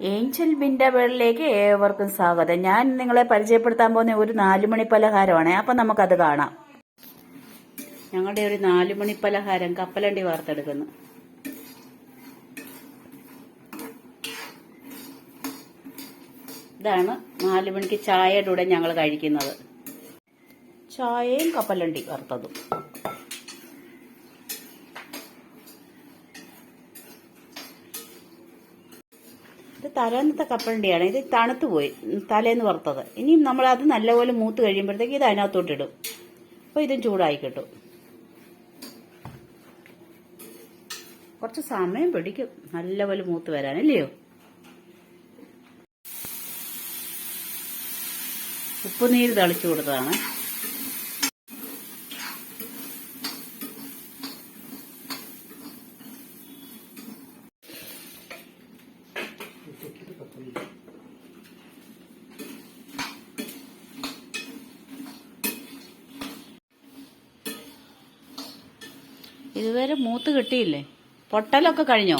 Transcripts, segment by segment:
Angel ബിന്റെ വേളിലേക്ക് ഏവർക്കും സ്വാഗതം. ഞാൻ നിങ്ങളെ പരിചയപ്പെടുത്താൻ പോകുന്ന ഒരു നാലുമണി പലഹാരമാണ്. അപ്പം നമുക്കത് കാണാം. ഞങ്ങളുടെ ഒരു നാലുമണി പലഹാരം കപ്പലണ്ടി വാർത്തെടുക്കുന്നു. ഇതാണ് നാലുമണിക്ക് ചായയുടെ കൂടെ ഞങ്ങൾ കഴിക്കുന്നത്. ചായയും കപ്പലണ്ടി വറുത്തതും. ഇത് തലേന്നത്തെ കപ്പലിന്റെയാണ് ഇത് തണുത്ത് പോയി തലേന്ന് വറുത്തത്. ഇനിയും നമ്മൾ അത് നല്ലപോലെ മൂത്ത് കഴിയുമ്പോഴത്തേക്ക് ഇത് അതിനകത്തോട്ട് ഇടും. അപ്പോൾ ഇതും ചൂടായി കിട്ടും. കുറച്ച് സമയം പിടിക്കും നല്ലപോലെ മൂത്ത് വരാൻ അല്ലയോ? ഉപ്പുനീര് തളിച്ചു കൊടുത്തതാണ്. ഇതുവരെ മൂത്ത് കിട്ടിയില്ലേ? പൊട്ടലൊക്കെ കഴിഞ്ഞോ?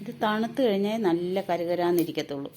ഇത് തണുത്ത് കഴിഞ്ഞാൽ നല്ല കരുകരാന്നിരിക്കത്തുള്ളൂ.